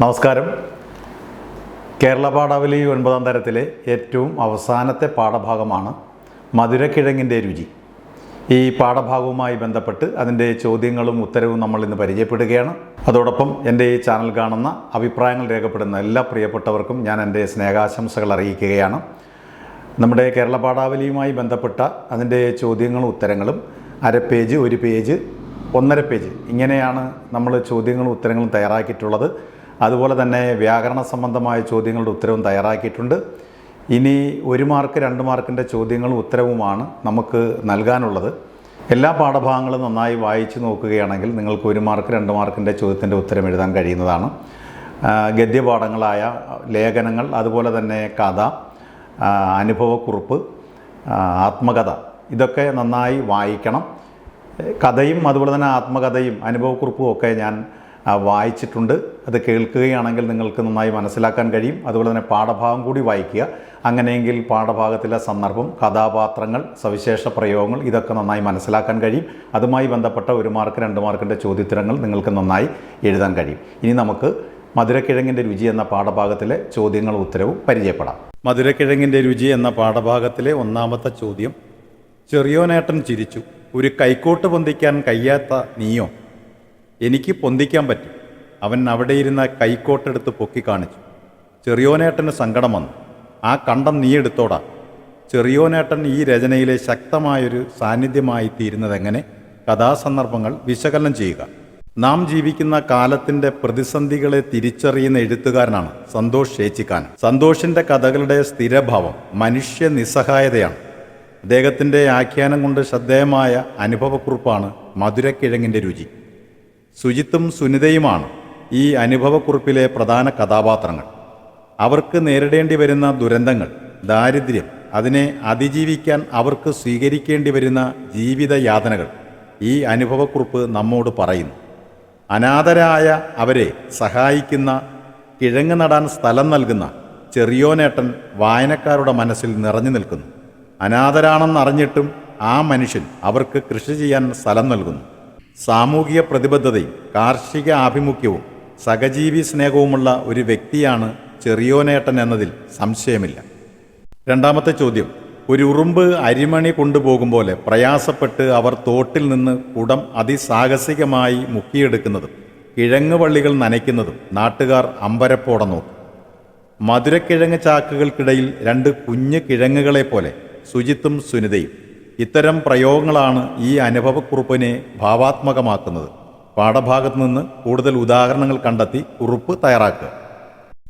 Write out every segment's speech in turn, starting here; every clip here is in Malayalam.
നമസ്കാരം. കേരള പാഠാവലി ഒൻപതാം തരത്തിലെ ഏറ്റവും അവസാനത്തെ പാഠഭാഗമാണ് മധുരക്കിഴങ്ങിന്റെ രുചി. ഈ പാഠഭാഗവുമായി ബന്ധപ്പെട്ട് അതിന്റെ ചോദ്യങ്ങളും ഉത്തരവും നമ്മൾ ഇന്ന് പരിചയപ്പെടുകയാണ്. അതോടൊപ്പം എന്റെ ഈ ചാനൽ കാണുന്ന അഭിപ്രായങ്ങൾ രേഖപ്പെടുന്ന എല്ലാ പ്രിയപ്പെട്ടവർക്കും ഞാൻ എന്റെ സ്നേഹാശംസകൾ അറിയിക്കുകയാണ്. നമ്മുടെ കേരള പാഠാവലിയുമായി ബന്ധപ്പെട്ട അതിന്റെ ചോദ്യങ്ങളും ഉത്തരങ്ങളും അര പേജ് ഒരു പേജ് ഒന്നര പേജ് ഇങ്ങനെയാണ് നമ്മൾ ചോദ്യങ്ങളും ഉത്തരങ്ങളും തയ്യാറാക്കിയിട്ടുള്ളത്. അതുപോലെ തന്നെ വ്യാകരണ സംബന്ധമായ ചോദ്യങ്ങളുടെ ഉത്തരവും തയ്യാറാക്കിയിട്ടുണ്ട്. ഇനി ഒരു മാർക്ക് രണ്ട് മാർക്കിന്റെ ചോദ്യങ്ങളും ഉത്തരവുമാണ് നമുക്ക് നൽകാനുള്ളത്. എല്ലാ പാഠഭാഗങ്ങളും നന്നായി വായിച്ചു നോക്കുകയാണെങ്കിൽ നിങ്ങൾക്ക് ഒരു മാർക്ക് രണ്ട് മാർക്കിന്റെ ചോദ്യത്തിന്റെ ഉത്തരം എഴുതാൻ കഴിയുന്നതാണ്. ഗദ്യപാഠങ്ങളായ ലേഖനങ്ങൾ അതുപോലെ തന്നെ കഥ അനുഭവക്കുറിപ്പ് ആത്മകഥ ഇതൊക്കെ നന്നായി വായിക്കണം. കഥയും അതുപോലെ തന്നെ ആത്മകഥയും അനുഭവക്കുറിപ്പും ഒക്കെ ഞാൻ വായിച്ചിട്ടുണ്ട്. അത് കേൾക്കുകയാണെങ്കിൽ നിങ്ങൾക്ക് നന്നായി മനസ്സിലാക്കാൻ കഴിയും. അതുപോലെ തന്നെ പാഠഭാഗം കൂടി വായിക്കുക. അങ്ങനെയെങ്കിൽ പാഠഭാഗത്തിലെ സന്ദർഭം കഥാപാത്രങ്ങൾ സവിശേഷ പ്രയോഗങ്ങൾ ഇതൊക്കെ നന്നായി മനസ്സിലാക്കാൻ കഴിയും. അതുമായി ബന്ധപ്പെട്ട ഒരു മാർക്ക് രണ്ട് മാർക്കിന്റെ ചോദ്യോത്തരങ്ങൾ നിങ്ങൾക്ക് നന്നായി എഴുതാൻ കഴിയും. ഇനി നമുക്ക് മധുരക്കിഴങ്ങിന്റെ രുചി എന്ന പാഠഭാഗത്തിലെ ചോദ്യങ്ങളും ഉത്തരവും പരിചയപ്പെടാം. മധുരക്കിഴങ്ങിന്റെ രുചി എന്ന പാഠഭാഗത്തിലെ ഒന്നാമത്തെ ചോദ്യം ചെറിയോനേട്ടൻ ചിരിച്ചു. ഒരു കൈക്കോട്ട് പൊന്തിക്കാൻ കഴിയാത്ത നീയോ? എനിക്ക് പൊന്തിക്കാൻ പറ്റും. അവൻ അവിടെ ഇരുന്ന കൈക്കോട്ടെടുത്ത് പൊക്കി കാണിച്ചു. ചെറിയോനേട്ടന് സങ്കടം വന്നു. ആ കണ്ടം നീ എടുത്തോടാ. ചെറിയോനേട്ടൻ ഈ രചനയിലെ ശക്തമായൊരു സാന്നിധ്യമായി തീരുന്നതെങ്ങനെ? കഥാസന്ദർഭങ്ങൾ വിശകലനം ചെയ്യുക. നാം ജീവിക്കുന്ന കാലത്തിന്റെ പ്രതിസന്ധികളെ തിരിച്ചറിയുന്ന എഴുത്തുകാരനാണ് സന്തോഷ് ചേച്ചിക്കാൻ. സന്തോഷിന്റെ കഥകളുടെ സ്ഥിരഭാവം മനുഷ്യ നിസ്സഹായതയാണ്. അദ്ദേഹത്തിന്റെ ആഖ്യാനം കൊണ്ട് ശ്രദ്ധേയമായ അനുഭവക്കുറിപ്പാണ് മധുരക്കിഴങ്ങിന്റെ രുചി. സുജിത്തും സുനിതയുമാണ് ഈ അനുഭവക്കുറിപ്പിലെ പ്രധാന കഥാപാത്രങ്ങൾ. അവർക്ക് നേരിടേണ്ടി വരുന്ന ദുരന്തങ്ങൾ ദാരിദ്ര്യം അതിനെ അതിജീവിക്കാൻ അവർക്ക് സ്വീകരിക്കേണ്ടി വരുന്ന ജീവിതയാതനകൾ ഈ അനുഭവക്കുറിപ്പ് നമ്മോട് പറയുന്നു. അനാഥരായ അവരെ സഹായിക്കുന്ന കിഴങ്ങ് നടാൻ സ്ഥലം നൽകുന്ന ചെറിയോനേട്ടൻ വായനക്കാരുടെ മനസ്സിൽ നിറഞ്ഞു നിൽക്കുന്നു. അനാഥരാണെന്നറിഞ്ഞിട്ടും ആ മനുഷ്യൻ അവർക്ക് കൃഷി ചെയ്യാൻ സ്ഥലം നൽകുന്നു. സാമൂഹിക പ്രതിബദ്ധതയും കാർഷിക ആഭിമുഖ്യവും സഹജീവി സ്നേഹവുമുള്ള ഒരു വ്യക്തിയാണ് ചെറിയോനേട്ടൻ എന്നതിൽ സംശയമില്ല. രണ്ടാമത്തെ ചോദ്യം. ഒരു ഉറുമ്പ് അരിമണി കൊണ്ടുപോകും പോലെ പ്രയാസപ്പെട്ട് അവർ തോട്ടിൽ നിന്ന് കുടം അതിസാഹസികമായി മുക്കിയെടുക്കുന്നതും കിഴങ്ങ് വള്ളികൾ നനയ്ക്കുന്നതും നാട്ടുകാർ അമ്പരപ്പോടെ നോക്കും. മധുരക്കിഴങ്ങ് ചാക്കുകൾക്കിടയിൽ രണ്ട് കുഞ്ഞു കിഴങ്ങുകളെ പോലെ സുജിത്തും സുനിതയും ഇത്തരം പ്രയോഗങ്ങളാണ് ഈ അനുഭവക്കുറിപ്പിനെ ഭാവാത്മകമാക്കുന്നത്. പാഠഭാഗത്ത് നിന്ന് കൂടുതൽ ഉദാഹരണങ്ങൾ കണ്ടെത്തി കുറിപ്പ് തയ്യാറാക്കുക.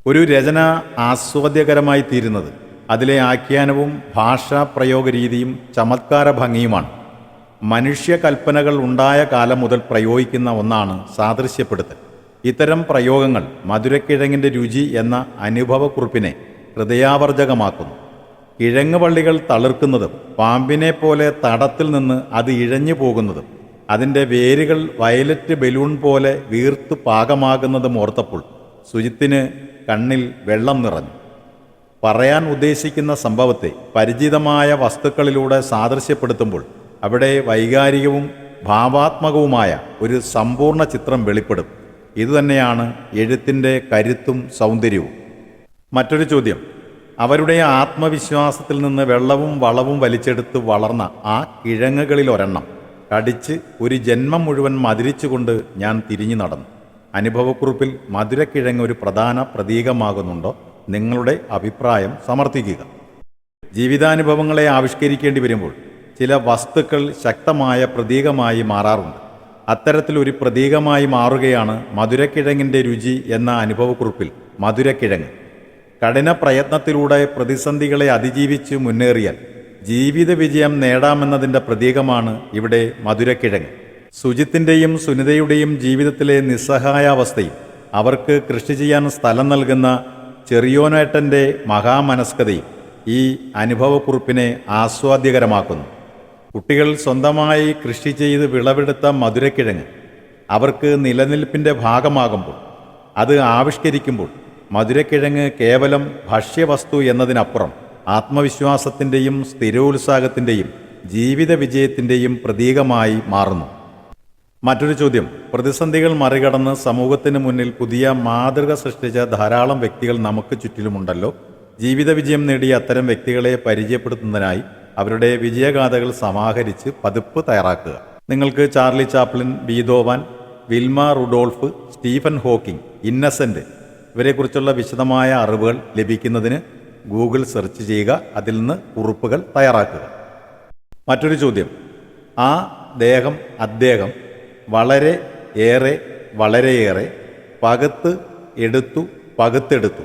ഒരു രചന ആസ്വാദ്യകരമായി തീരുന്നത് അതിലെ ആഖ്യാനവും ഭാഷാ പ്രയോഗ രീതിയും ചമത്കാര ഭംഗിയുമാണ്. മനുഷ്യ കൽപ്പനകൾ ഉണ്ടായ കാലം മുതൽ പ്രയോഗിക്കുന്ന ഒന്നാണ് സാദൃശ്യപ്പെടുത്തൽ. ഇത്തരം പ്രയോഗങ്ങൾ മധുരക്കിഴങ്ങിന്റെ രുചി എന്ന അനുഭവക്കുറിപ്പിനെ ഹൃദയാവർജകമാക്കുന്നു. കിഴങ്ങ് വള്ളികൾ തളിർക്കുന്നതും പാമ്പിനെ പോലെ തടത്തിൽ നിന്ന് അത് ഇഴഞ്ഞു പോകുന്നതും അതിന്റെ വേരുകൾ വയലറ്റ് ബലൂൺ പോലെ വീർത്തു പാകമാകുന്നതും ഓർത്തപ്പോൾ സുജിത്തിന് കണ്ണിൽ വെള്ളം നിറഞ്ഞു. പറയാൻ ഉദ്ദേശിക്കുന്ന സംഭവത്തെ പരിചിതമായ വസ്തുക്കളിലൂടെ സാദൃശ്യപ്പെടുത്തുമ്പോൾ അവിടെ വൈകാരികവും ഭാവാത്മകവുമായ ഒരു സമ്പൂർണ ചിത്രം വെളിപ്പെടും. ഇതുതന്നെയാണ് എഴുത്തിന്റെ കരുത്തും സൗന്ദര്യവും. മറ്റൊരു ചോദ്യം. അവരുടെ ആത്മവിശ്വാസത്തിൽ നിന്ന് വെള്ളവും വളവും വലിച്ചെടുത്ത് വളർന്ന ആ കിഴങ്ങുകളിൽ ഒരെണ്ണം കടിച്ച് ഒരു ജന്മം മുഴുവൻ മധുരിച്ചുകൊണ്ട് ഞാൻ തിരിഞ്ഞു നടന്നു. അനുഭവക്കുറിപ്പിൽ മധുരക്കിഴങ്ങ് ഒരു പ്രധാന പ്രതീകമാകുന്നുണ്ടോ? നിങ്ങളുടെ അഭിപ്രായം സമർത്ഥിക്കുക. ജീവിതാനുഭവങ്ങളെ ആവിഷ്കരിക്കേണ്ടി വരുമ്പോൾ ചില വസ്തുക്കൾ ശക്തമായ പ്രതീകമായി മാറാറുണ്ട്. അത്തരത്തിലൊരു പ്രതീകമായി മാറുകയാണ് മധുരക്കിഴങ്ങിന്റെ രുചി എന്ന അനുഭവക്കുറിപ്പിൽ മധുരക്കിഴങ്ങ്. കഠിന പ്രയത്നത്തിലൂടെ പ്രതിസന്ധികളെ അതിജീവിച്ച് മുന്നേറിയാൽ ജീവിത വിജയം നേടാമെന്നതിന്റെ പ്രതീകമാണ് ഇവിടെ മധുരക്കിഴങ്ങ്. സുജിത്തിന്റെയും സുനിതയുടെയും ജീവിതത്തിലെ നിസ്സഹായാവസ്ഥയും അവർക്ക് കൃഷി ചെയ്യാൻ സ്ഥലം നൽകുന്ന ചെറിയോനേട്ടന്റെ മഹാമനസ്കതയും ഈ അനുഭവക്കുറിപ്പിനെ ആസ്വാദ്യകരമാക്കുന്നു. കുട്ടികൾ സ്വന്തമായി കൃഷി ചെയ്ത് വിളവെടുത്ത മധുരക്കിഴങ്ങ് അവർക്ക് നിലനിൽപ്പിന്റെ ഭാഗമാകുമ്പോൾ അത് ആവിഷ്കരിക്കുമ്പോൾ മധുരക്കിഴങ്ങ് കേവലം ഭക്ഷ്യവസ്തു എന്നതിനപ്പുറം ആത്മവിശ്വാസത്തിന്റെയും സ്ഥിരോത്സാഹത്തിന്റെയും ജീവിത വിജയത്തിന്റെയും പ്രതീകമായി മാറുന്നു. മറ്റൊരു ചോദ്യം. പ്രതിസന്ധികൾ മറികടന്ന് സമൂഹത്തിന് മുന്നിൽ പുതിയ മാതൃക സൃഷ്ടിച്ച ധാരാളം വ്യക്തികൾ നമുക്ക് ചുറ്റിലുമുണ്ടല്ലോ. ജീവിത വിജയം നേടിയ അത്തരം വ്യക്തികളെ പരിചയപ്പെടുത്തുന്നതിനായി അവരുടെ വിജയഗാഥകൾ സമാഹരിച്ച് പതിപ്പ് തയ്യാറാക്കുക. നിങ്ങൾക്ക് Charlie Chaplin Beethoven Wilma Rudolph Stephen Hawking Innocent ഇവരെക്കുറിച്ചുള്ള വിശദമായ അറിവുകൾ ലഭിക്കുന്നതിന് ഗൂഗിൾ സെർച്ച് ചെയ്യുക അതിൽ നിന്ന് കുറിപ്പുകൾ തയ്യാറാക്കുക. മറ്റൊരു ചോദ്യം. ആ ദേഹം അദ്ദേഹം വളരെ ഏറെ വളരെയേറെ പകുത്ത് എടുത്തു പകുത്തെടുത്തു.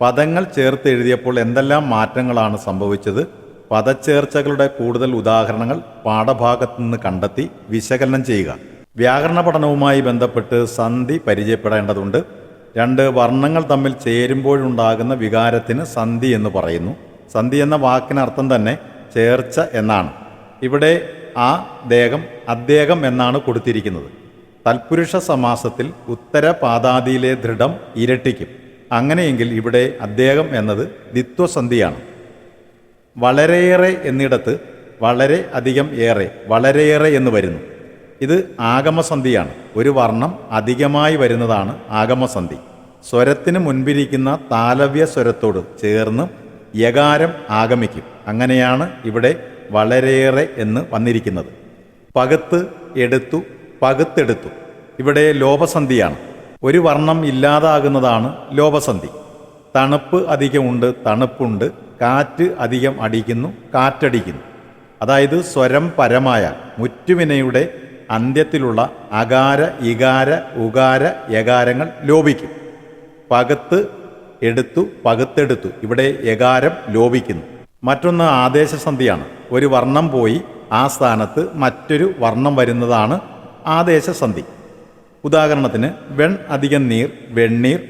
പദങ്ങൾ ചേർത്ത് എഴുതിയപ്പോൾ എന്തെല്ലാം മാറ്റങ്ങളാണ് സംഭവിച്ചത്? പദച്ചേർച്ചകളുടെ കൂടുതൽ ഉദാഹരണങ്ങൾ പാഠഭാഗത്തു നിന്ന് കണ്ടെത്തി വിശകലനം ചെയ്യുക. വ്യാകരണ പഠനവുമായി ബന്ധപ്പെട്ട് സന്ധി പരിചയപ്പെടേണ്ടതുണ്ട്. രണ്ട് വർണങ്ങൾ തമ്മിൽ ചേരുമ്പോഴുണ്ടാകുന്ന വികാരത്തിന് സന്ധി എന്ന് പറയുന്നു. സന്ധി എന്ന വാക്കിനർത്ഥം തന്നെ ചേർച്ച എന്നാണ്. ഇവിടെ ആ ദേഹം അദ്ദേഹം എന്നാണ് കൊടുത്തിരിക്കുന്നത്. തൽപുരുഷ സമാസത്തിൽ ഉത്തരപാദാദിയിലെ ദൃഢം ഇരട്ടിക്കും. അങ്ങനെയെങ്കിൽ ഇവിടെ അദ്ദേഹം എന്നത് ദിത്വസന്ധിയാണ്. വളരെയേറെ എന്നിടത്ത് വളരെ അധികം ഏറെ വളരെയേറെ എന്ന് വരുന്നു. ഇത് ആഗമസന്ധിയാണ്. ഒരു വർണം അധികമായി വരുന്നതാണ് ആഗമസന്ധി. സ്വരത്തിന് മുൻപിരിക്കുന്ന താലവ്യ സ്വരത്തോട് ചേർന്ന് യകാരം ആഗമിക്കും. അങ്ങനെയാണ് ഇവിടെ വളരെയേറെ എന്ന് വന്നിരിക്കുന്നത്. പകുത്ത് എടുത്തു പകുത്തെടുത്തു. ഇവിടെ ലോപസന്ധിയാണ്. ഒരു വർണം ഇല്ലാതാകുന്നതാണ് ലോപസന്ധി. തണുപ്പ് അധികമുണ്ട് തണുപ്പുണ്ട്. കാറ്റ് അധികം അടിക്കുന്നു കാറ്റടിക്കുന്നു. അതായത് സ്വരം പരമായ മുറ്റുവിനയുടെ അന്ത്യത്തിലുള്ള അകാര ഇകാര ഉകാര യകാരങ്ങൾ ലോപിക്കും. പകുത്ത് എടുത്തു പകുത്തെടുത്തു. ഇവിടെ യകാരം ലോപിക്കുന്നു. മറ്റൊന്ന് ആദേശസന്ധിയാണ്. ഒരു വർണം പോയി ആ സ്ഥാനത്ത് മറ്റൊരു വർണം വരുന്നതാണ് ആദേശസന്ധി. ഉദാഹരണത്തിന് വെൺ അധികം നീർ വെണ്ണീർ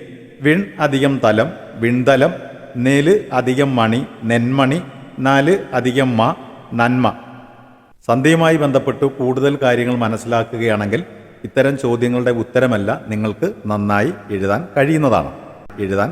വിൺ അധികം തലം വിൺതലം നെൽ അധികം മണി നെന്മണി നാല് അധികം മ നന്മ. സന്ധ്യയുമായി ബന്ധപ്പെട്ട് കൂടുതൽ കാര്യങ്ങൾ മനസ്സിലാക്കുകയാണെങ്കിൽ ഇത്തരം ചോദ്യങ്ങളുടെ ഉത്തരമല്ല നിങ്ങൾക്ക് നന്നായി എഴുതാൻ കഴിയുന്നതാണ്. എഴുതാൻ